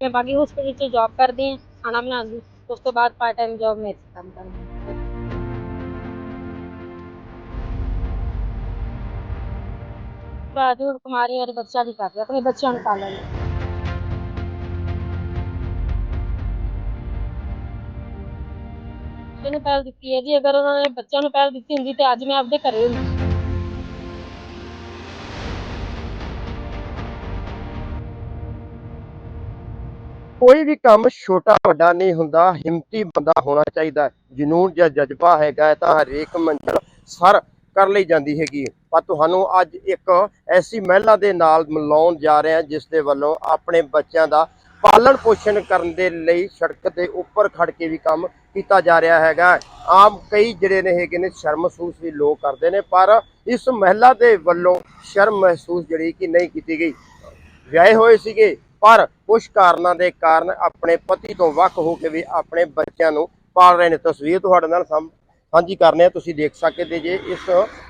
ਮੈਂ ਬਾਗੀ ਹਸਪੀਟਲ 'ਚ ਜੌਬ ਕਰਦੀ ਹਾਂ, ਖਾਣਾ ਬਣਾਉਂਦੀ, ਉਸ ਤੋਂ ਬਾਅਦ ਪਾਰਟ ਟਾਈਮ ਜੌਬ ਮੈਂ ਇੱਥੇ ਕੰਮ ਕਰਦੀ ਹਾਂ। ਕੁਮਾਰੀ ਔਰ ਬੱਚਾ ਵੀ ਕਰ ਰਿਹਾ ਆਪਣੇ ਬੱਚਿਆਂ ਨੂੰ ਪਾਲਣ ਲਈ ਮੈਨੂੰ ਪਹਿਲ ਦਿੱਤੀ ਹੈ ਜੀ, ਅਗਰ ਉਹਨਾਂ ਨੇ ਬੱਚਿਆਂ ਨੂੰ ਪਹਿਲ ਦਿੱਤੀ ਹੁੰਦੀ ਤੇ ਅੱਜ ਮੈਂ ਆਪਦੇ ਘਰੇ ਹੁੰਦੀ। ਕੋਈ ਵੀ ਕੰਮ ਛੋਟਾ ਵੱਡਾ ਨਹੀਂ ਹੁੰਦਾ, ਹਿੰਮਤੀ ਬੰਦਾ ਹੋਣਾ ਚਾਹੀਦਾ ਹੈ। ਜਨੂਨ ਜਾਂ ਜਜ਼ਬਾ ਹੈਗਾ ਹੈ ਤਾਂ ਹਰੇਕ ਮੰਜ਼ਿਲ ਸਰ ਕਰ ਲਈ ਜਾਂਦੀ ਹੈਗੀ ਹੈ। ਪਰ ਤੁਹਾਨੂੰ ਅੱਜ ਇੱਕ ਐਸੀ ਮਹਿਲਾ ਦੇ ਨਾਲ ਮਿਲਾਉਣ ਜਾ ਰਹੇ ਹਾਂ, ਜਿਸ ਦੇ ਵੱਲੋਂ ਆਪਣੇ ਬੱਚਿਆਂ ਦਾ ਪਾਲਣ ਪੋਸ਼ਣ ਕਰਨ ਦੇ ਲਈ ਸੜਕ ਦੇ ਉੱਪਰ ਖੜ ਕੇ ਵੀ ਕੰਮ ਕੀਤਾ ਜਾ ਰਿਹਾ ਹੈਗਾ ਆਮ ਕਈ ਜਿਹੜੇ ਨੇ ਹੈਗੇ ਨੇ, ਸ਼ਰਮ ਮਹਿਸੂਸ ਵੀ ਲੋਕ ਕਰਦੇ ਨੇ, ਪਰ ਇਸ ਮਹਿਲਾ ਦੇ ਵੱਲੋਂ ਸ਼ਰਮ ਮਹਿਸੂਸ ਜਿਹੜੀ ਕਿ ਨਹੀਂ ਕੀਤੀ ਗਈ ਵਿਆਹੇ ਹੋਏ ਸੀਗੇ ਪਰ ਕੁਝ ਕਾਰਨਾਂ ਦੇ ਕਾਰਨ ਆਪਣੇ ਪਤੀ ਤੋਂ ਵੱਖ ਹੋ ਕੇ ਵੀ ਆਪਣੇ ਬੱਚਿਆਂ ਨੂੰ ਪਾਲ ਰਹੇ ਨੇ। ਤਸਵੀਰ ਤੁਹਾਡੇ ਨਾਲ ਸਾਂਭ- ਸਾਂਝੀ ਕਰਨੇ ਆ। ਤੁਸੀਂ ਦੇਖ ਸਕਦੇ ਜੇ ਇਸ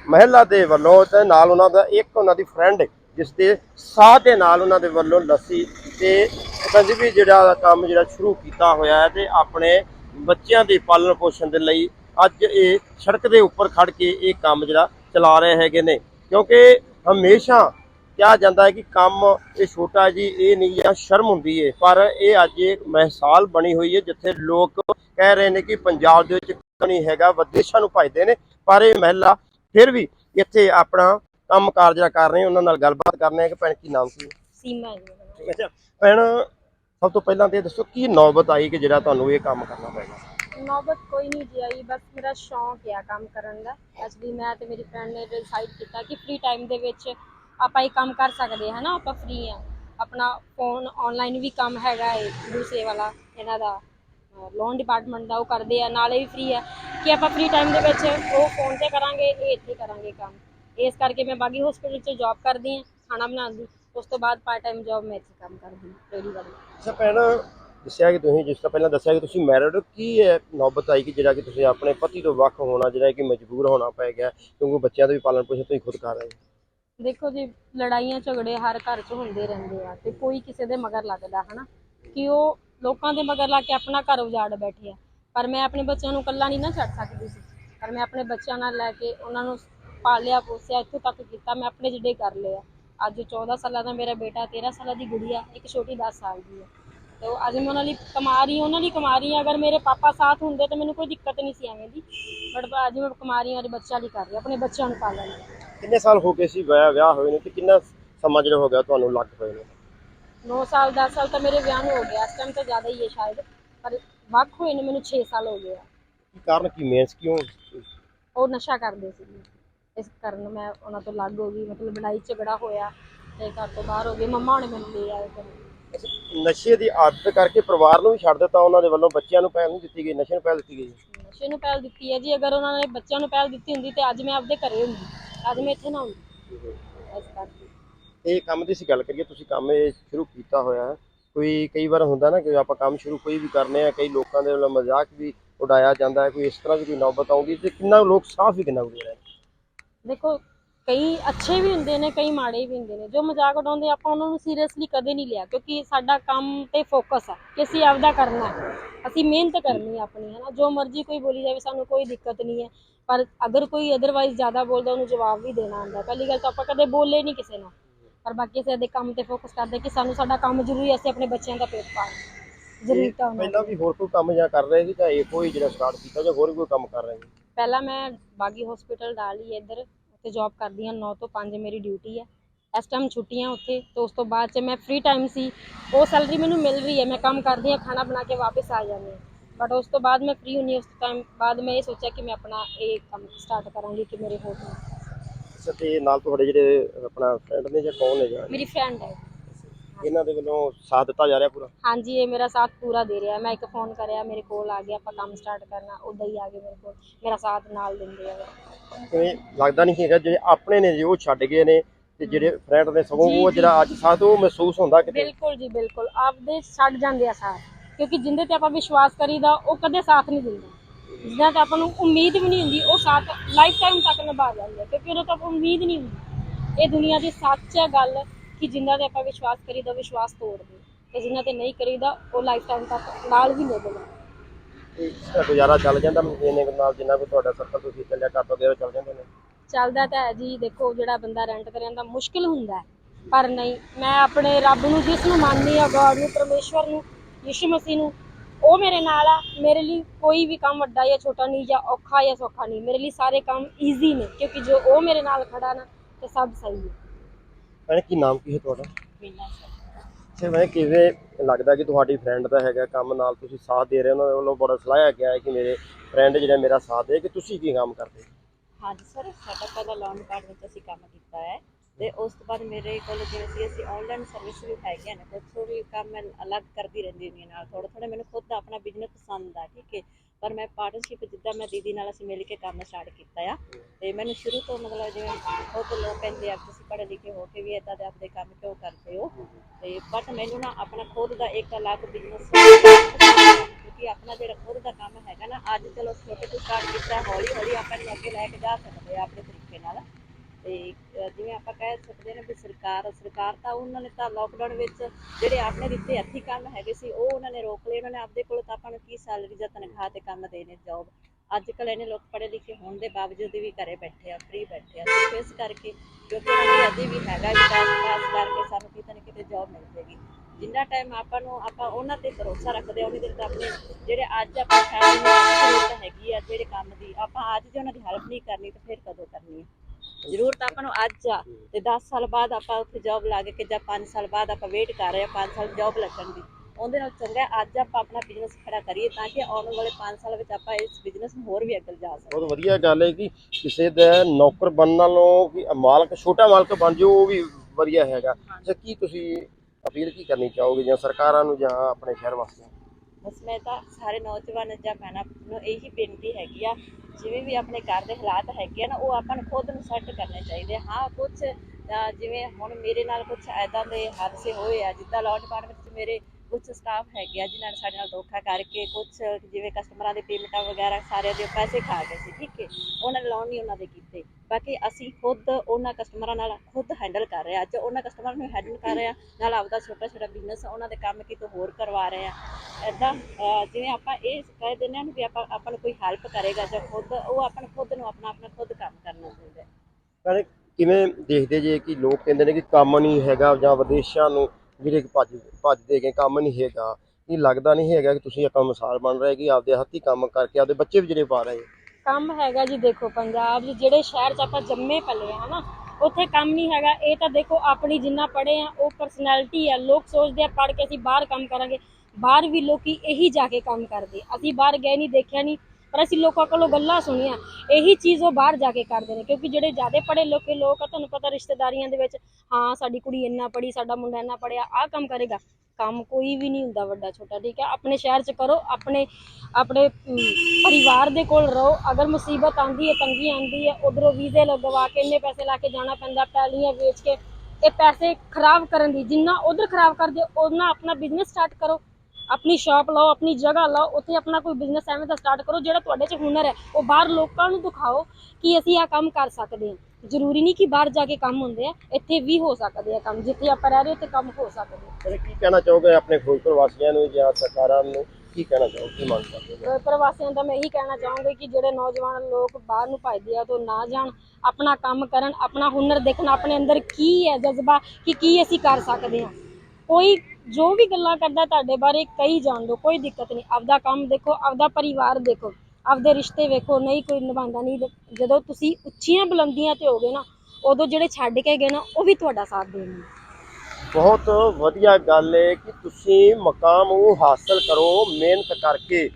ਮਹਿਲਾ ਦੇ ਵੱਲੋਂ ਤੇ ਨਾਲ ਉਹਨਾਂ ਦਾ ਇੱਕ ਉਹਨਾਂ ਦੀ ਫਰੈਂਡ ਜਿਸ ਦੇ ਸਾਹ ਦੇ ਨਾਲ ਉਹਨਾਂ ਦੇ ਵੱਲੋਂ ਲੱਸੀ ਤੇ ਕਹਿੰਦੇ ਜਿਹੜਾ ਕੰਮ ਜਿਹੜਾ ਸ਼ੁਰੂ ਕੀਤਾ ਹੋਇਆ ਹੈ ਤੇ ਆਪਣੇ ਬੱਚਿਆਂ ਦੇ ਪਾਲਣ ਪੋਸ਼ਣ ਦੇ ਲਈ ਅੱਜ ਇਹ ਸੜਕ ਦੇ ਉੱਪਰ ਖੜ ਕੇ ਇਹ ਕੰਮ ਜਿਹੜਾ ਚਲਾ ਰਹੇ ਹੈਗੇ ਨੇ। ਕਿਉਂਕਿ ਹਮੇਸ਼ਾ ਕਿਹਾ ਜਾਂਦਾ ਹੈ ਕਿ ਕੰਮ ਇਹ ਛੋਟਾ ਜੀ ਇਹ ਨਹੀਂ ਜਾਂ ਸ਼ਰਮ ਹੁੰਦੀ ਹੈ ਪਰ ਇਹ ਅੱਜ ਇੱਕ ਮਿਸਾਲ ਬਣੀ ਹੋਈ ਹੈ ਜਿੱਥੇ ਲੋਕ ਕਹਿ ਰਹੇ ਨੇ ਕਿ ਪੰਜਾਬ ਦੇ ਵਿੱਚ ਨਹੀਂ ਹੈਗਾ ਵਿਦੇਸ਼ਾਂ ਨੂੰ ਭਜਦੇ ਨੇ। ਪਰ ਇਹ ਮਹਿਲਾ ਫਿਰ ਵੀ ਇੱਥੇ ਆਪਣਾ ਕੰਮ ਕਾਰ ਜਿਹੜਾ ਕਰ ਰਹੇ ਉਹਨਾਂ ਨਾਲ ਗੱਲਬਾਤ ਕਰਨੇ ਆ ਕਿ ਭੈਣ ਕੀ ਨਾਮ ਹੈ? ਸੀਮਾ ਜੀ ਅੱਛਾ ਭੈਣ ਸਭ ਤੋਂ ਪਹਿਲਾਂ ਤੇ ਦੱਸੋ ਕੀ ਨੌਬਤ ਆਈ ਕਿ ਜਿਹੜਾ ਤੁਹਾਨੂੰ ਇਹ ਕੰਮ ਕਰਨਾ ਪਏਗਾ ਨੌਬਤ ਕੋਈ ਨਹੀਂ ਜੀ ਆਈ ਬਸ ਮੇਰਾ ਸ਼ੌਂਕ ਹੈ ਕੰਮ ਕਰਨ ਦਾ। ਐਕਚੁਅਲੀ ਮੈਂ ਤੇ ਮੇਰੀ ਫਰੈਂਡ ਨੇ ਡਿਸਾਈਡ ਕੀਤਾ ਕਿ ਫ੍ਰੀ ਟਾਈਮ ਦੇ ਵਿੱਚ ਆਪਾਂ ਇਹ ਕੰਮ ਕਰ ਸਕਦੇ ਹਾਂ ਨਾ ਆਪਾਂ ਫ੍ਰੀ ਆ ਆਪਣਾ ਫੋਨ ਆਨਲਾਈਨ ਵੀ ਕੰਮ ਹੈਗਾ ਹੈ ਦੂਸਰੇ ਵਾਲਾ, ਇਹਨਾਂ ਦਾ। ਲੋਨ ਡਿਪਾਰਟਮੈਂਟ ਦਾ ਉਹ ਕਰਦੇ ਆ, ਨਾਲੇ ਵੀ ਫ੍ਰੀ ਹੈ ਕਿ ਆਪਾਂ ਫ੍ਰੀ ਟਾਈਮ ਦੇ ਵਿੱਚ ਉਹ ਫੋਨ ਤੇ ਕਰਾਂਗੇ, ਇਹ ਇੱਥੇ ਕਰਾਂਗੇ ਕੰਮ। ਇਸ ਕਰਕੇ ਮੈਂ ਬਾਗੀ ਹਸਪੀਟਲ 'ਚ ਜੌਬ ਕਰਦੀ ਹਾਂ, ਖਾਣਾ ਬਣਾਉਂਦੀ ਉਸ ਤੋਂ ਬਾਅਦ ਪਾਰਟ ਟਾਈਮ ਜੌਬ ਮੈਂ ਇੱਥੇ ਕੰਮ ਕਰਦੀ ਰੇੜੀ ਵਾਲੀ ਅੱਛਾ, ਭੈਣ, ਦੱਸਿਆ ਕਿ ਤੁਸੀਂ, ਜਿਸ ਤਰ੍ਹਾਂ ਪਹਿਲਾਂ ਦੱਸਿਆ ਕਿ ਤੁਸੀਂ ਮੈਰਿਡ ਹੋ, ਕੀ ਹੈ ਨੌਬਤ ਆਈ ਕਿ ਜਿਹੜਾ ਕਿ ਤੁਸੀਂ ਆਪਣੇ ਪਤੀ ਤੋਂ ਵੱਖ ਹੋਣਾ, ਜਿਹੜਾ ਕਿ ਮਜਬੂਰ ਹੋਣਾ ਪੈ ਗਿਆ, ਕਿਉਂਕਿ ਬੱਚਿਆਂ ਦਾ ਵੀ ਪਾਲਣ ਪੋਸ਼ਣ ਤੁਸੀਂ ਖੁਦ ਕਰ ਰਹੇ ਹੋ? ਦੇਖੋ ਜੀ, ਲੜਾਈਆਂ, ਝਗੜੇ ਹਰ ਘਰ 'ਚ ਹੁੰਦੇ ਰਹਿੰਦੇ ਆ ਤੇ ਕੋਈ ਕਿਸੇ ਦੇ ਮਗਰ ਲੱਗਦਾ, ਹਨਾ? ਕਿ ਉਹ ਲੋਕਾਂ ਦੇ ਮਗਰ ਲੱਗ ਕੇ ਆਪਣਾ ਘਰ ਉਜਾੜ ਬੈਠੇ ਆ। ਪਰ ਮੈਂ ਆਪਣੇ ਬੱਚਿਆਂ ਨੂੰ ਇਕੱਲਾ ਨਹੀਂ ਨਾ ਛੱਡ ਸਕਦੀ ਸੀ। ਪਰ ਮੈਂ ਆਪਣੇ ਬੱਚਿਆਂ ਨਾਲ ਲੈ ਕੇ ਉਹਨਾਂ ਨੂੰ ਪਾਲਿਆ, ਪੋਸਿਆ, ਇੱਥੋਂ ਤੱਕ ਕੀਤਾ, ਮੈਂ ਆਪਣੇ ਜਿਹੜੇ ਕਰ ਲਿਆ ਅੱਜ 14 ਸਾਲਾਂ ਦਾ ਮੇਰਾ ਬੇਟਾ 13 ਸਾਲਾਂ ਦੀ ਗੁੜੀਆ, ਇੱਕ ਛੋਟੀ 10 ਸਾਲ ਦੀ ਹੈ ਤੇ ਉਹ ਅੱਜ ਮੈਂ ਉਹਨਾਂ ਲਈ ਕਮਾ ਰਹੀ ਹਾਂ, ਉਹਨਾਂ ਲਈ ਕਮਾ ਰਹੀ ਹਾਂ। ਅਗਰ ਮੇਰੇ ਪਾਪਾ ਸਾਥ ਹੁੰਦੇ ਤਾਂ ਮੈਨੂੰ ਕੋਈ ਦਿੱਕਤ ਨਹੀਂ ਸੀ ਐਵੇਂ ਦੀ। ਬਟ ਅੱਜ ਮੈਂ ਕਮਾ ਰਹੀ ਹਾਂ ਔਰ ਬੱਚਿਆਂ ਲਈ ਕਰ ਰਹੀ ਆਪਣੇ ਬੱਚਿਆਂ ਨੂੰ ਪਾਲਣ ਲਈ। ਕਿੰਨੇ ਸਾਲ ਹੋ ਗਏ ਸੀ ਵਿਆਹ ਵਿਆਹ ਹੋਏ ਨੇ ਤੇ ਕਿੰਨਾ ਸਮਾਂ ਜਿਹੜਾ ਹੋ ਗਿਆ ਤੁਹਾਨੂੰ ਲੱਗ ਹੋਏ ਨੇ? 9 ਸਾਲ 10 ਸਾਲ ਤਾਂ ਮੇਰੇ ਵਿਆਹ ਨੂੰ ਹੋ ਗਿਆ। ਇਸ ਟਾਈਮ ਤਾਂ ਜ਼ਿਆਦਾ ਹੀ ਹੈ ਸ਼ਾਇਦ ਪਰ ਵੱਖ ਹੋਏ ਨੇ ਮੈਨੂੰ 6 ਸਾਲ ਹੋ ਗਏ ਆ। ਕੀ ਕਾਰਨ ਕੀ ਮੇਨਸ ਕਿਉਂ? ਉਹ ਨਸ਼ਾ ਕਰਦੇ ਸੀ। ਇਸ ਕਾਰਨ ਮੈਂ ਉਹਨਾਂ ਤੋਂ ਅਲੱਗ ਹੋ ਗਈ। ਮਤਲਬ ਲੜਾਈ ਝਗੜਾ ਹੋਇਆ ਤੇ ਘਰ ਤੋਂ ਬਾਹਰ ਹੋ ਗਏ। ਮੰਮਾ ਹੁਣੇ ਮੈਨੂੰ ਲੈ ਆਏ ਫਿਰ ਨਸ਼ੇ ਦੀ ਆਦਤ ਕਰਕੇ ਪਰਿਵਾਰ ਨੂੰ ਵੀ ਛੱਡ ਦਿੱਤਾ ਉਹਨਾਂ ਦੇ ਵੱਲੋਂ ਬੱਚਿਆਂ ਨੂੰ ਪਹਿਲ ਨਹੀਂ ਦਿੱਤੀ ਗਈ ਨਸ਼ੇ ਨੂੰ ਪਹਿਲ ਦਿੱਤੀ ਗਈ। ਨਸ਼ੇ ਨੂੰ ਪਹਿਲ ਦਿੱਤੀ ਹੈ ਜੀ। ਅਗਰ ਉਹਨਾਂ ਨੇ ਬੱਚਿਆਂ ਨੂੰ ਪਹਿਲ ਦਿੱਤੀ ਹੁੰਦੀ ਤੇ ਅੱਜ ਮੈਂ ਆਪਦੇ ਘਰੇ ਹੁੰਦੀ। ਅੱਜ ਮੈਂ ਇੱਥੇ ਨਾ ਹੁੰਦੀ ਇਸ ਕਰਕੇ। ਇਹ ਕੰਮ ਦੀ ਅਸੀਂ ਗੱਲ ਕਰੀਏ ਤੁਸੀਂ ਕੰਮ ਇਹ ਸ਼ੁਰੂ ਕੀਤਾ ਹੋਇਆ ਹੈ। ਕੋਈ ਕਈ ਵਾਰ ਹੁੰਦਾ ਨਾ ਕਿ ਆਪਾਂ ਕੰਮ ਸ਼ੁਰੂ ਕੋਈ ਵੀ ਕਰਨੇ ਆ ਕਈ ਲੋਕਾਂ ਦੇ ਵੱਲੋਂ ਮਜ਼ਾਕ ਵੀ ਉਡਾਇਆ ਜਾਂਦਾ ਹੈ ਕੋਈ ਇਸ ਤਰ੍ਹਾਂ ਦੀ ਕੋਈ ਨੌਬਤ ਆਉਂਦੀ ਤੇ ਕਿੰਨਾ ਲੋਕ ਸਾਫ਼ ਵੀ ਕਿੰਨਾ ਦੇ ਰਹੇ ਦੇਖੋ ਕਈ ਅੱਛੇ ਵੀ ਹੁੰਦੇ ਨੇ ਕਈ ਮਾੜੇ ਵੀ ਹੁੰਦੇ ਨੇ। ਜੋ ਮਜ਼ਾਕ ਉਡਾਉਂਦੇ ਆਪਾਂ ਉਹਨਾਂ ਨੂੰ ਸੀਰੀਅਸਲੀ ਕਦੇ ਨਹੀਂ ਲਿਆ ਕਿਉਂਕਿ ਸਾਡਾ ਕੰਮ ਤੇ ਫੋਕਸ ਹੈ ਕਿ ਅਸੀਂ ਆਪਦਾ ਕਰਨਾ ਹੈ। ਅਸੀਂ ਮਿਹਨਤ ਕਰਨੀ ਹੈ ਆਪਣੀ ਹੈ ਨਾ ਜੋ ਮਰਜ਼ੀ ਕੋਈ ਬੋਲੀ ਜਾਵੇ ਸਾਨੂੰ ਕੋਈ ਦਿੱਕਤ ਨਹੀਂ ਹੈ। ਪਰ ਅਗਰ ਕੋਈ ਅਦਰਵਾਈਜ਼ ਜ਼ਿਆਦਾ ਬੋਲਦਾ ਉਹਨੂੰ ਜਵਾਬ ਵੀ ਦੇਣਾ ਹੁੰਦਾ ਪਹਿਲੀ ਗੱਲ ਤਾਂ ਆਪਾਂ ਕਦੇ ਬੋਲੇ ਨਹੀਂ ਕਿਸੇ ਨਾਲ। ਪਰ ਬਾਕੀ ਅਸੀਂ ਆਪਦੇ ਕੰਮ ਤੇ ਫੋਕਸ ਕਰਦੇ ਕਿ ਸਾਨੂੰ ਸਾਡਾ ਕੰਮ ਜ਼ਰੂਰੀ ਹੈ ਅਸੀਂ ਆਪਣੇ ਬੱਚਿਆਂ ਦਾ ਪੇਟ ਪਾਲਣਾ ਜ਼ਰੂਰੀ ਤਾਂ ਉਹਨਾਂ ਪਹਿਲਾਂ ਵੀ ਹੋਰ ਕੋਈ ਕੰਮ ਜਾਂ ਕਰ ਰਹੇ ਸੀ? ਤਾਂ ਇਹ ਕੋਈ ਜਿਹੜਾ ਸਟਾਰਟ ਕੀਤਾ ਜਾਂ ਹੋਰ ਕੋਈ ਕੰਮ ਕਰ ਰਹੇ ਸੀ? ਪਹਿਲਾਂ ਮੈਂ ਬਾਗੀ ਹਸਪੀਟਲ ਡਾਲ ਇੱਧਰ ਉੱਥੇ ਜੌਬ ਕਰਦੀ ਹਾਂ 9 ਤੋਂ 5 ਮੇਰੀ ਡਿਊਟੀ ਹੈ। ਇਸ ਟਾਈਮ ਛੁੱਟੀਆਂ ਉੱਥੇ ਤੇ ਉਸ ਤੋਂ ਬਾਅਦ ਚ ਮੈਂ ਫ੍ਰੀ ਟਾਈਮ ਸੀ। ਉਹ ਸੈਲਰੀ ਮੈਨੂੰ ਮਿਲ ਰਹੀ ਹੈ। ਮੈਂ ਕੰਮ ਕਰਦੀ ਹਾਂ ਖਾਣਾ ਬਣਾ ਕੇ ਵਾਪਸ ਆ ਜਾਂਦੀ ਹਾਂ। ਬਟ ਉਸ ਤੋਂ ਬਾਅਦ ਮੈਂ ਫ੍ਰੀ ਹੁੰਨੀ ਉਸ ਟਾਈਮ ਬਾਅਦ ਮੈਂ ਇਹ ਸੋਚਿਆ ਕਿ ਮੈਂ ਆਪਣਾ ਇਹ ਕੰਮ ਸਟਾਰਟ ਕਰਾਂਗੀ ਕਿ ਮੇਰੇ ਹੋਰ ਅੱਛਾ ਤੇ ਨਾਲ ਤੁਹਾਡੇ ਜਿਹੜੇ ਆਪਣਾ ਫਰੈਂਡ ਨੇ ਜਾਂ ਕੌਣ ਨੇ ਜਾਂ ਮੇਰੀ ਫਰੈਂਡ ਹੈ। ਇਹਨਾਂ ਦੇ ਵੱਲੋਂ ਸਾਥ ਦਿੱਤਾ ਜਾ ਰਿਹਾ ਪੂਰਾ? ਹਾਂਜੀ ਇਹ ਮੇਰਾ ਸਾਥ ਪੂਰਾ ਦੇ ਰਿਹਾ। ਮੈਂ ਇੱਕ ਫੋਨ ਕਰਿਆ ਮੇਰੇ ਕੋਲ ਆ ਗਿਆ ਆਪਾਂ ਕੰਮ ਸਟਾਰਟ ਕਰਨਾ ਉਦਾਂ ਹੀ ਆ ਗਏ ਮੇਰੇ ਕੋਲ। ਮੇਰਾ ਸਾਥ ਨਾਲ ਦਿੰਦੇ ਆ। ਕਿਵੇਂ ਲੱਗਦਾ ਨਹੀਂ ਹੈਗਾ ਜਿਹੜੇ ਆਪਣੇ ਨੇ ਜੇ ਉਹ ਛੱਡ ਗਏ ਨੇ ਤੇ ਜਿਹੜੇ ਫਰੈਂਡ ਨੇ ਸਗੋਂ ਉਹ। ਜਿਹੜਾ ਅੱਜ ਸਾਥ ਉਹ ਮਹਿਸੂਸ ਹੁੰਦਾ ਕਿਤੇ? ਬਿਲਕੁਲ ਜੀ ਬਿਲਕੁਲ। ਆਪਦੇ ਛੱਡ ਜਾਂਦੇ ਆ ਸਾਥ। ਕਿਉਂਕਿ ਜਿੰਦੇ ਤੇ ਆਪਾਂ ਵਿਸ਼ਵਾਸ ਕਰੀਦਾ ਉਹ ਕਦੇ ਸਾਥ ਨਹੀਂ ਦਿੰਦਾ। ਜਿਨ੍ਹਾਂ ਤੇ ਆਪਾਂ ਨੂੰ ਉਮੀਦ ਵੀ ਨਹੀਂ ਹੁੰਦੀ ਉਹ ਸਾਥ ਲਾਈਫ ਟਾਈਮ ਤੱਕ ਨਿਭਾ ਜਾਂਦੇ ਕਿਉਂਕਿ ਉਹਨਾਂ ਤੋਂ ਉਮੀਦ ਨਹੀਂ ਹੁੰਦੀ। ਇਹ ਦੁਨੀਆ ਦੀ ਸੱਚ ਹੈ ਗੱਲ ਕਿ ਜਿੰਨਾਂ ਤੇ ਆਪਾਂ ਵਿਸ਼ਵਾਸ ਕਰੀਦਾ ਵਿਸ਼ਵਾਸ ਤੋੜਦੇ ਤੇ ਜਿਨ੍ਹਾਂ ਤੇ ਨਹੀਂ ਕਰੀਦਾ ਉਹ ਲਾਈਫ ਟਾਈਮ ਤੱਕ ਨਾਲ ਹੀ ਨਿਭਣਾ ਤੇ ਇਸ ਦਾ ਗੁਜ਼ਾਰਾ ਚੱਲ ਜਾਂਦਾ ਮਹੀਨੇ ਕੁ ਨਾਲ ਜਿੰਨਾ ਕੋ ਤੁਹਾਡਾ ਸਰਕਲ ਤੁਸੀਂ ਚੱਲਿਆ ਕਰ ਸਕਦੇ ਹੋ ਚੱਲ ਜਾਂਦੇ ਨੇ? ਚੱਲਦਾ ਤਾਂ ਹੈ ਜੀ ਦੇਖੋ ਜਿਹੜਾ ਬੰਦਾ ਰੈਂਟ ਤੇ ਰਹਿੰਦਾ ਮੁਸ਼ਕਿਲ ਹੁੰਦਾ ਹੈ ਪਰ ਨਹੀਂ ਮੈਂ ਆਪਣੇ ਰੱਬ ਨੂੰ ਜਿਸ ਨੂੰ ਮੰਨਦੀ ਆ ਗੋਡ ਨੂੰ ਪਰਮੇਸ਼ਵਰ ਨੂੰ ਯਿਸੂ ਮਸੀਹ ਨੂੰ ਉਹ ਮੇਰੇ ਨਾਲ ਆ ਮੇਰੇ ਲਈ ਕੋਈ ਵੀ ਕੰਮ ਵੱਡਾ ਜਾਂ ਛੋਟਾ ਨਹੀਂ ਜਾਂ ਔਖਾ ਜਾਂ ਸੌਖਾ ਨਹੀਂ ਮੇਰੇ ਲਈ ਸਾਰੇ ਕੰਮ ਈਜ਼ੀ ਨੇ ਕਿਉਂਕਿ ਜੋ ਉਹ ਮੇਰੇ ਨਾਲ ਖੜਾ ਨਾ ਤੇ ਸਭ ਸਹੀ ਹੈ। ਭੈਣੇ ਕੀ ਨਾਮ ਕੀ ਹੈ ਤੁਹਾਡਾ? ਤੇ ਮੈਂ ਕਿਵੇਂ ਲੱਗਦਾ ਕਿ ਤੁਹਾਡੀ ਫਰੈਂਡ ਦਾ ਹੈਗਾ ਕੰਮ ਨਾਲ ਤੁਸੀਂ ਸਾਥ ਦੇ ਰਹੇ ਹੋ? ਉਹਨਾਂ ਦੇ ਵੱਲੋਂ ਬੜਾ ਸਲਾਹਿਆ ਗਿਆ ਹੈ ਕਿ ਮੇਰੇ ਫਰੈਂਡ ਜਿਹੜਾ ਮੇਰਾ ਸਾਥ ਦੇ ਕਿ ਤੁਸੀਂ ਕੀ ਕੰਮ ਕਰਦੇ? ਹਾਂਜੀ ਸਰ ਸਾਡਾ ਪਹਿਲਾਂ ਲੌਂਗ ਪਾਰਟ ਵਿੱਚ ਅਸੀਂ ਕੰਮ ਕੀਤਾ ਹੈ ਤੇ ਉਸ ਤੋਂ ਬਾਅਦ ਮੇਰੇ ਕੋਲ ਜਿਵੇਂ ਸੀ ਅਸੀਂ ਆਨਲਾਈਨ ਸਰਵਿਸ ਵੀ ਹੈਗੀਆਂ ਨੇ ਕੁਝ ਵੀ ਕੰਮ ਮੈਂ ਅਲੱਗ ਕਰਦੀ ਰਹਿੰਦੀ ਹੁੰਦੀ ਨਾਲ। ਥੋੜਾ ਥੋੜਾ ਮੈਨੂੰ ਖੁਦ ਦਾ ਆਪਣਾ ਬਿਜ਼ਨਸ ਪਸੰਦ ਆ ਠੀਕ ਹੈ। ਪਰ ਮੈਂ ਪਾਰਟਨਰਸ਼ਿਪ ਜਿੱਦਾਂ ਮੈਂ ਦੀਦੀ ਨਾਲ ਅਸੀਂ ਮਿਲ ਕੇ ਕੰਮ ਸਟਾਰਟ ਕੀਤਾ ਆ, ਤੇ ਮੈਨੂੰ ਸ਼ੁਰੂ ਤੋਂ ਮਤਲਬ ਜਿਵੇਂ ਖੁਦ ਲੋਕ ਕਹਿੰਦੇ ਆ ਤੁਸੀਂ ਪੜ੍ਹੇ ਲਿਖੇ ਹੋ ਕੇ ਵੀ ਇਦਾਂ ਦੇ ਆਪਣੇ ਕੰਮ ਕਿਉਂ ਕਰਦੇ ਹੋ? ਤੇ ਬਟ ਮੈਨੂੰ ਨਾ ਆਪਣਾ ਖੁਦ ਦਾ ਇੱਕ ਅਲੱਗ ਬਿਜ਼ਨਸ ਕਿਉਂਕਿ ਆਪਣਾ ਜਿਹੜਾ ਖੁਦ ਦਾ ਕੰਮ ਹੈਗਾ ਨਾ, ਅੱਜ ਚਲੋ ਛੋਟੇ ਤੋਂ ਸਟਾਰਟ ਕੀਤਾ ਹੌਲੀ ਹੌਲੀ ਆਪਾਂ ਇਹਨੂੰ ਅੱਗੇ ਲੈ ਕੇ ਜਾ ਸਕਦੇ ਆ ਆਪਣੇ ਤਰੀਕੇ ਨਾਲ। ਤੇ ਜਿਵੇਂ ਆਪਾਂ ਕਹਿ ਸਕਦੇ ਨੇ ਵੀ ਸਰਕਾਰ ਸਰਕਾਰ ਤਾਂ ਉਹਨਾਂ ਨੇ ਤਾਂ ਲੋਕਡਾਊਨ ਵਿੱਚ ਜਿਹੜੇ ਆਪਣੇ ਦਿੱਤੇ ਹੱਥੀ ਕੰਮ ਹੈਗੇ ਸੀ, ਉਹ ਉਹਨਾਂ ਨੇ ਰੋਕ ਲਏ। ਉਹਨਾਂ ਨੇ ਆਪਦੇ ਕੋਲ ਤਾਂ ਆਪਾਂ ਨੂੰ ਕੀ ਸੈਲਰੀ ਜਾਂ ਤਨਖਾਹ ਤੇ ਕੰਮ ਦੇਣੇ ਜੌਬ ਅੱਜ ਕੱਲ੍ਹ ਇਹਨੇ ਲੋਕ ਪੜ੍ਹੇ ਲਿਖੇ ਹੋਣ ਦੇ ਬਾਵਜੂਦ ਵੀ ਘਰੇ ਬੈਠੇ ਆ ਫ੍ਰੀ ਬੈਠੇ ਆ। ਸਿਰਫ ਇਸ ਕਰਕੇ ਕਿਉਂਕਿ ਉਹਨਾਂ ਨੂੰ ਅਜੇ ਵੀ ਹੈਗਾ ਵੀ ਪਾਸ ਕਰਕੇ ਸਾਨੂੰ ਕਿਤੇ ਨਾ ਕਿਤੇ ਜੌਬ ਮਿਲ ਜੇਗੀ ਜਿੰਨਾ ਟਾਈਮ ਆਪਾਂ ਨੂੰ, ਆਪਾਂ ਉਹਨਾਂ ਤੇ ਭਰੋਸਾ ਰੱਖਦੇ ਆ ਉਹਨੀ ਦੇਰ ਤੱਕ ਆਪਣੇ ਜਿਹੜੇ ਅੱਜ ਆਪਾਂ ਫੈਮਿਲੀ ਨੂੰ ਜ਼ਰੂਰਤ ਹੈਗੀ ਆ, ਜਿਹੜੇ ਕੰਮ ਦੀ, ਆਪਾਂ ਅੱਜ ਜੇ ਉਹਨਾਂ ਦੀ ਹੈਲਪ ਨਹੀਂ ਕਰਨੀ ਤਾਂ ਫਿਰ ਕਦੋਂ ਕਰਨੀ ਹੈ ਜ਼ਰੂਰਤ ਆਪਾਂ ਨੂੰ ਅੱਜ ਆ। ਤੇ 10 ਸਾਲ ਬਾਅਦ ਆਪਾਂ ਉੱਥੇ ਜੌਬ ਲੱਗ ਕੇ ਜਾਂ 5 ਸਾਲ ਬਾਅਦ ਆਪਾਂ ਵੇਟ ਕਰ ਰਹੇ ਆ 5 ਸਾਲ ਜੌਬ ਲੱਗਣ ਦੀ। ਉਹਦੇ ਨਾਲ ਚੰਗਾ ਅੱਜ ਆਪਾਂ ਆਪਣਾ ਬਿਜ਼ਨਸ ਖੜਾ ਕਰੀਏ ਤਾਂ ਕਿ ਆਉਣ ਵਾਲੇ 5 ਸਾਲ ਵਿੱਚ ਆਪਾਂ ਇਸ ਬਿਜ਼ਨਸ ਨੂੰ ਹੋਰ ਵੀ ਅੱਗੇ ਜਾ ਸਕੀਏ। ਬਹੁਤ ਵਧੀਆ ਗੱਲ ਹੈ ਕਿ ਕਿਸੇ ਦਾ ਨੌਕਰ ਬਣਨ ਨਾਲੋਂ ਕਿ ਮਾਲਕ, ਛੋਟਾ ਮਾਲਕ ਬਣ ਜਾਓ, ਉਹ ਵੀ ਵਧੀਆ ਹੈਗਾ। ਤੇ ਕੀ ਤੁਸੀਂ ਅਪੀਲ ਕੀ ਕਰਨੀ ਚਾਹੋਗੇ ਜਾਂ ਸਰਕਾਰਾਂ ਨੂੰ ਜਾਂ ਆਪਣੇ ਸ਼ਹਿਰ ਵਾਸੀਆਂ ਬਸ ਮੈਂ ਤਾਂ ਸਾਰੇ ਨੌਜਵਾਨ ਜਾਂ ਭੈਣਾਂ ਨੂੰ ਇਹੀ ਬੇਨਤੀ ਹੈਗੀ ਆ, ਜਿਵੇਂ ਵੀ ਆਪਣੇ ਘਰ ਦੇ ਹਾਲਾਤ ਹੈਗੇ ਆ ਨਾ, ਉਹ ਆਪਾਂ ਨੂੰ ਖੁਦ ਨੂੰ ਸੈੱਟ ਕਰਨੇ ਚਾਹੀਦੇ ਹਾਂ ਕੁਝ ਜਿਵੇਂ ਹੁਣ ਮੇਰੇ ਨਾਲ ਕੁਝ ਐਦਾਂ ਦੇ ਹਾਦਸੇ ਹੋਏ ਆ, ਜਿੱਦਾਂ ਲਾਅ ਡਿਪਾਰਟਮੈਂਟ 'ਚ ਮੇਰੇ ਕੁਝ ਸਟਾਫ ਹੈਗੇ ਆ, ਜਿਨ੍ਹਾਂ ਨੇ ਸਾਡੇ ਨਾਲ ਧੋਖਾ ਕਰਕੇ ਕੁਝ ਜਿਵੇਂ ਕਸਟਮਰਾਂ ਦੇ ਪੇਮੈਂਟਾਂ ਵਗੈਰਾ ਸਾਰਿਆਂ ਦੇ ਪੈਸੇ ਖਾ ਗਏ ਸੀ, ਠੀਕ ਹੈ? ਉਹਨਾਂ ਨੇ ਲੋਨ ਨਹੀਂ ਉਹਨਾਂ ਦੇ ਕੀਤੇ। ਬਾਕੀ ਅਸੀਂ ਖੁਦ ਉਹਨਾਂ ਕਸਟਮਰਾਂ ਨਾਲ ਖੁਦ ਹੈਂਡਲ ਕਰ ਰਹੇ ਆ ਅੱਜ ਉਹਨਾਂ ਕਸਟਮਰਾਂ ਨੂੰ ਹੈਂਡਲ ਕਰ ਰਹੇ ਆ ਨਾਲ ਆਪਦਾ ਛੋਟਾ ਛੋਟਾ ਬਿਜ਼ਨਸ ਉਹਨਾਂ ਦੇ ਕੰਮ ਕਿਤੋਂ ਹੋਰ ਕਰਵਾ ਰਹੇ ਆ ਐਦਾਂ ਜਿਵੇਂ ਆਪਾਂ ਇਹ ਕਹਿ ਦਿੰਦੇ ਹਾਂ ਵੀ ਆਪਾਂ ਆਪਾਂ ਨੂੰ ਕੋਈ ਹੈਲਪ ਕਰੇਗਾ ਜਾਂ ਖੁਦ, ਉਹ ਆਪਾਂ ਨੂੰ ਖੁਦ ਨੂੰ ਆਪਣਾ ਆਪਣਾ ਖੁਦ ਕੰਮ ਕਰਨਾ ਚਾਹੀਦਾ ਹੈ। ਕਿਵੇਂ ਦੇਖਦੇ ਜੇ ਕਿ ਲੋਕ ਕਹਿੰਦੇ ਨੇ ਕਿ ਕੰਮ ਨਹੀਂ ਹੈਗਾ ਜਾਂ ਵਿਦੇਸ਼ਾਂ ਨੂੰ ਜਿਹੜੇ ਭੱਜ ਭੱਜਦੇ ਗਏ ਕੰਮ ਨਹੀਂ ਹੈਗਾ, ਇਹ ਲੱਗਦਾ ਨਹੀਂ ਹੈਗਾ ਕਿ ਤੁਸੀਂ ਆਪਾਂ ਮਿਸਾਲ ਬਣ ਰਹੇ ਕਿ ਆਪਦੇ ਹੱਥੀਂ ਕੰਮ ਕਰਕੇ ਆਪਦੇ ਬੱਚੇ ਵੀ ਜਿਹੜੇ ਪਾ ਰਹੇ। ਕੰਮ ਹੈਗਾ ਜੀ ਦੇਖੋ ਪੰਜਾਬ 'ਚ ਜਿਹੜੇ ਸ਼ਹਿਰ 'ਚ ਆਪਾਂ ਜੰਮੇ ਪਲੇ ਆ, ਹਨਾ, ਉੱਥੇ ਕੰਮ ਨਹੀਂ ਹੈਗਾ। ਇਹ ਤਾਂ ਦੇਖੋ ਆਪਣੀ ਜਿੰਨਾ ਪੜ੍ਹੇ ਆ, ਉਹ ਪਰਸਨੈਲਿਟੀ ਆ, ਲੋਕ ਸੋਚਦੇ ਆ ਪੜ੍ਹ ਕੇ ਅਸੀਂ ਬਾਹਰ ਕੰਮ ਕਰਾਂਗੇ। ਬਾਹਰ ਵੀ ਲੋਕੀ ਇਹੀ ਜਾ ਕੇ ਕੰਮ ਕਰਦੇ। ਅਸੀਂ ਬਾਹਰ ਗਏ ਨਹੀਂ ਦੇਖਿਆ ਨਹੀਂ ਪਰ ਅਸੀਂ ਲੋਕਾਂ ਕੋਲੋਂ ਗੱਲਾਂ ਸੁਣੀਆਂ। ਇਹੀ ਚੀਜ਼ ਉਹ ਬਾਹਰ ਜਾ ਕੇ ਕਰਦੇ ਨੇ, ਕਿਉਂਕਿ ਜਿਹੜੇ ਜ਼ਿਆਦਾ ਪੜ੍ਹੇ ਲੋਕੇ ਲੋਕ ਆ, ਤੁਹਾਨੂੰ ਪਤਾ ਰਿਸ਼ਤੇਦਾਰੀਆਂ ਦੇ ਵਿੱਚ, ਹਾਂ, ਸਾਡੀ ਕੁੜੀ ਇੰਨਾ ਪੜ੍ਹੀ, ਸਾਡਾ ਮੁੰਡਾ ਇੰਨਾ ਪੜ੍ਹਿਆ, ਆਹ ਕੰਮ ਕਰੇਗਾ। ਕੰਮ ਕੋਈ ਵੀ ਨਹੀਂ ਹੁੰਦਾ ਵੱਡਾ ਛੋਟਾ, ਠੀਕ ਹੈ? ਆਪਣੇ ਸ਼ਹਿਰ 'ਚ ਕਰੋ, ਆਪਣੇ ਆਪਣੇ ਪਰਿਵਾਰ ਦੇ ਕੋਲ ਰਹੋ। ਅਗਰ ਮੁਸੀਬਤ ਆਂਦੀ ਹੈ, ਤੰਗੀ ਆਂਦੀ ਹੈ, ਉਧਰੋਂ ਵੀਜ਼ੇ ਲਗਵਾ ਕੇ, ਇੰਨੇ ਪੈਸੇ ਲਾ ਕੇ ਜਾਣਾ ਪੈਂਦਾ, ਪੈਲੀਆਂ ਵੇਚ ਕੇ, ਇਹ ਪੈਸੇ ਖਰਾਬ ਕਰਨ ਦੀ, ਜਿੰਨਾ ਉਧਰ ਖਰਾਬ ਕਰਦੇ ਉਹਨਾਂ ਆਪਣਾ ਬਿਜ਼ਨਸ ਸਟਾਰਟ ਕਰੋ। ਆਪਣੀ ਸ਼ਾਪ ਲਾਓ ਆਪਣੀ ਜਗ੍ਹਾ ਲਾਓ ਉੱਥੇ ਆਪਣਾ ਕੋਈ ਬਿਜ਼ਨਸ ਐਵੇਂ ਦਾ ਸਟਾਰਟ ਕਰੋ ਜਿਹੜਾ ਤੁਹਾਡੇ 'ਚ ਹੁਨਰ ਹੈ। ਉਹ ਬਾਹਰ ਲੋਕਾਂ ਨੂੰ ਦਿਖਾਓ ਕਿ ਅਸੀਂ ਆ ਕੰਮ ਕਰ ਸਕਦੇ ਹਾਂ। ਜ਼ਰੂਰੀ ਨਹੀਂ ਕਿ ਬਾਹਰ ਜਾ ਕੇ ਕੰਮ ਹੁੰਦੇ ਆ ਇੱਥੇ ਵੀ ਹੋ ਸਕਦੇ ਆ ਕੰਮ ਜਿੱਥੇ ਆਪਾਂ ਰਹਿ ਰਹੇ ਉੱਥੇ ਕੰਮ ਹੋ ਸਕਦੇ ਆ। ਕੀ ਕਹਿਣਾ ਚਾਹੋਗੇ ਆਪਣੇ ਫਿਰੋਜ਼ਪੁਰ ਵਾਸੀਆਂ ਨੂੰ ਜਾਂ ਸਰਕਾਰਾਂ ਨੂੰ? ਕੀ ਕਹਿਣਾ ਚਾਹੋਗੇ? ਕੀ ਮੰਗ ਕਰਦੇ ਪ੍ਰਵਾਸੀਆਂ ਦਾ ਮੈਂ ਇਹੀ ਕਹਿਣਾ ਚਾਹੂੰਗੀ ਕਿ ਜਿਹੜੇ ਨੌਜਵਾਨ ਲੋਕ ਬਾਹਰ ਨੂੰ ਭੱਜਦੇ ਆ ਤੋਂ ਨਾ ਜਾਣ ਆਪਣਾ ਕੰਮ ਕਰਨ ਆਪਣਾ ਹੁਨਰ ਦੇਖਣ ਆਪਣੇ ਅੰਦਰ ਕੀ ਹੈ ਜਜ਼ਬਾ ਕਿ ਕੀ ਅਸੀਂ ਕਰ ਸਕਦੇ ਹਾਂ। ਕੋਈ ਜੋ ਵੀ ਗੱਲਾਂ ਕਰਦਾ ਤੁਹਾਡੇ ਬਾਰੇ ਕਈ ਜਾਣ ਦੋ, ਕੋਈ ਦਿੱਕਤ ਨਹੀਂ। ਆਪਦਾ ਕੰਮ ਦੇਖੋ, ਆਪਦਾ ਪਰਿਵਾਰ ਦੇਖੋ, ਆਪਦੇ ਰਿਸ਼ਤੇ ਵੇਖੋ, ਨਹੀਂ ਕੋਈ ਨਿਭਾਉਂਦਾ ਨਹੀਂ। ਜਦੋਂ ਤੁਸੀਂ ਉੱਚੀਆਂ ਬੁਲੰਦੀਆਂ ਤੇ ਹੋਗੇ ਨਾ, ਉਦੋਂ ਜਿਹੜੇ ਛੱਡ ਕੇ ਗਏ ਨਾ, ਉਹ ਵੀ ਤੁਹਾਡਾ ਸਾਥ ਦੇਣਗੇ। ਬਹੁਤ ਵਧੀਆ ਗੱਲ ਹੈ ਕਿ ਤੁਸੀਂ ਮਕਾਮ ਉਹ ਹਾਸਲ ਕਰੋ, ਮਿਹਨਤ ਕਰਕੇ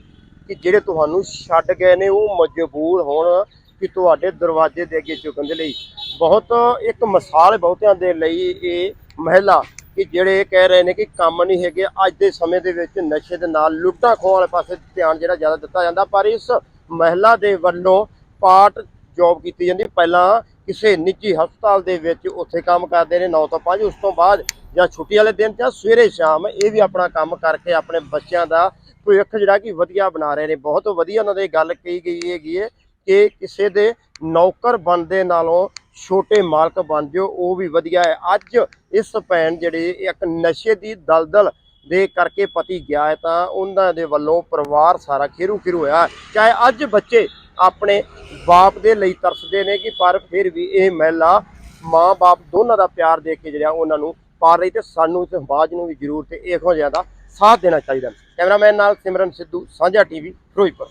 ਕਿ ਜਿਹੜੇ ਤੁਹਾਨੂੰ ਛੱਡ ਗਏ ਨੇ, ਉਹ ਮਜਬੂਰ ਹੋਣ ਕਿ ਤੁਹਾਡੇ ਦਰਵਾਜ਼ੇ ਦੇ ਅੱਗੇ ਝੁਕਣ ਦੇ ਲਈ। ਬਹੁਤ ਇੱਕ ਮਿਸਾਲ ਬਹੁਤਿਆਂ ਦੇ ਲਈ ਇਹ ਮਹਿਲਾ ਕਿ ਜਿਹੜੇ ਕਹਿ ਰਹੇ ਨੇ ਕਿ ਕੰਮ ਨਹੀਂ ਹੈਗੇ, ਅੱਜ ਦੇ ਸਮੇਂ ਦੇ ਵਿੱਚ ਨਸ਼ੇ ਦੇ ਨਾਲ ਲੁੱਟਾਂ ਖੋਹ ਵਾਲੇ ਪਾਸੇ ਧਿਆਨ ਜਿਹੜਾ ਜ਼ਿਆਦਾ ਦਿੱਤਾ ਜਾਂਦਾ, ਪਰ ਇਸ ਮਹਿਲਾ ਦੇ ਵੱਲੋਂ ਪਾਰਟ ਜੌਬ ਕੀਤੀ ਜਾਂਦੀ। ਪਹਿਲਾਂ ਕਿਸੇ ਨਿੱਜੀ ਹਸਪਤਾਲ ਦੇ ਵਿੱਚ ਉੱਥੇ ਕੰਮ ਕਰਦੇ ਨੇ 9 ਤੋਂ 5 ਉਸ ਤੋਂ ਬਾਅਦ ਜਾਂ ਛੁੱਟੀ ਵਾਲੇ ਦਿਨ ਜਾਂ ਸਵੇਰੇ ਸ਼ਾਮ ਇਹ ਵੀ ਆਪਣਾ ਕੰਮ ਕਰਕੇ ਆਪਣੇ ਬੱਚਿਆਂ ਦਾ ਭਵਿੱਖ ਜਿਹੜਾ ਕਿ ਵਧੀਆ ਬਣਾ ਰਹੇ ਨੇ। ਬਹੁਤ ਵਧੀਆ ਉਹਨਾਂ ਦੀ ਗੱਲ ਕਹੀ ਗਈ ਹੈਗੀ ਹੈ ਕਿ ਕਿਸੇ ਦੇ ਨੌਕਰ ਬਣਦੇ ਨਾਲੋਂ ਛੋਟੇ ਮਾਲਕ ਬਣ ਜਾਓ, ਉਹ ਵੀ ਵਧੀਆ ਹੈ। ਅੱਜ ਇਸ ਭੈਣ ਜਿਹੜੇ ਇੱਕ ਨਸ਼ੇ ਦੀ ਦਲਦਲ ਦੇ ਕਰਕੇ ਪਤੀ ਗਿਆ ਹੈ ਤਾਂ ਉਹਨਾਂ ਦੇ ਵੱਲੋਂ ਪਰਿਵਾਰ ਸਾਰਾ ਖੇਰੂ ਖੇਰੂ ਹੋਇਆ ਚਾਹੇ ਅੱਜ ਬੱਚੇ ਆਪਣੇ ਬਾਪ ਦੇ ਲਈ ਤਰਸਦੇ ਨੇ ਕਿ ਪਰ ਫਿਰ ਵੀ ਇਹ ਮਹਿਲਾ ਮਾਂ-ਬਾਪ ਦੋਨਾਂ ਦਾ ਪਿਆਰ ਦੇ ਕੇ ਜਿਹੜਾ ਉਹਨਾਂ ਨੂੰ ਪਾਰ ਰਹੀ ਤੇ ਸਾਨੂੰ ਤੇ ਸਮਾਜ ਨੂੰ ਵੀ ਜ਼ਰੂਰ ਤੇ ਇਹੋ ਜਿਹਾ ਦਾ ਸਾਥ ਦੇਣਾ ਚਾਹੀਦਾ ਕੈਮਰਾਮੈਨ ਨਾਲ ਸਿਮਰਨ ਸਿੱਧੂ, ਸਾਂਝਾ ਟੀਵੀ, ਫਿਰੋਜ਼ਪੁਰ।